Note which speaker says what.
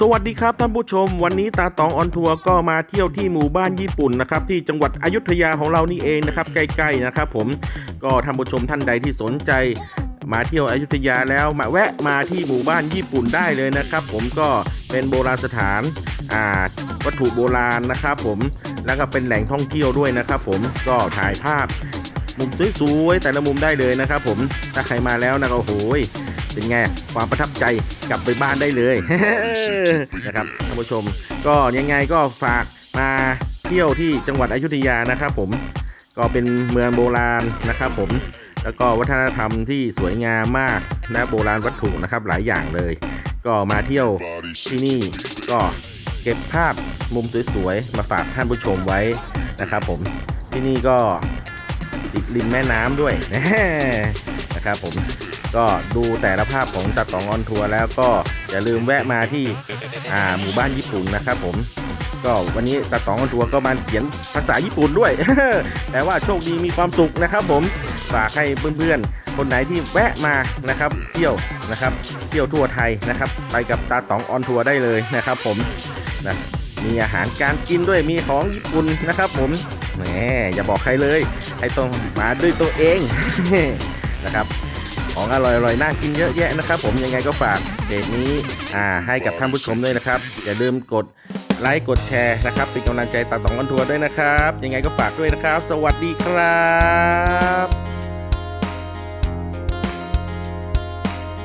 Speaker 1: สวัสดีครับท่านผู้ชม วันนี้ตาตองออนทัวร์ก็มาเที่ยวที่หมู่บ้านญี่ปุ่นนะครับที่จังหวัดอยุธยาของเรานี่เองนะครับใกล้ๆนะครับผมก็ท่านผู้ชมท่านใดที่สนใจ มาเที่ยวอยุธยาแล้วมาแวะมาที่หมู่บ้านญี่ปุ่นได้เลยนะครับ ผมก็เป็นโบราณสถานอ่าวัตถุโบราณนะครับผมแล้วก็เป็นแหล่งท่องเที่ยวด้วยนะครับ ผมก็ถ่ายภาพมุมสวยๆแต่ละมุมได้เลยนะครับ ผมถ้าใครมาแล้วนะก็โอ้โหย เป็นไงความประทับใจกลับไปบ้านได้เลยนะครับท่านผู้ชม ก็ยังไงก็ฝากมาเที่ยวที่จังหวัดอยุธยานะครับ ผมก็เป็นเมืองโบราณนะครับ ผมแล้วก็วัฒนธรรมที่สวยงามมากนะโบราณวัตถุนะครับหลายอย่างเลย ก็มาเที่ยวที่นี่ก็เก็บภาพมุมสวยๆมาฝากท่านผู้ชมไว้นะครับ ผมที่นี่ก็ติดริมแม่น้ำด้วยนะครับผม ก็ดูแต่ละภาพของตัดต่องออนทัวร์แล้วก็อย่าลืมแวะมาที่หมู่บ้านญี่ปุ่นนะครับผมก็วันนี้ตัดต่องออนทัวร์ก็มาเขียนภาษาญี่ปุ่นด้วย แต่ว่าโชคดีมีความสุขนะครับผมฝากให้เพื่อนๆ คนไหนที่แวะมานะครับ เที่ยวนะครับ เที่ยวทั่วไทยนะครับ ไปกับตาต๋องออนทัวร์ได้เลยนะครับผมนะมีอาหารการกินด้วยมีของญี่ปุ่นนะครับ ผมแหมอย่าบอกใครเลยให้ต้องมาด้วยตัวเองนะครับ ของอร่อยๆน่ากินเยอะแยะนะครับ ผมยังไงก็ฝากเพจนี้อ่าให้กับท่านผู้ชมด้วยนะครับ อย่าลืมกดไลค์กดแชร์นะครับเป็นกำลังใจตาต๋องกันทัวร์ด้วยนะครับ ยังไงก็ฝากด้วยนะครับ สวัสดีครับ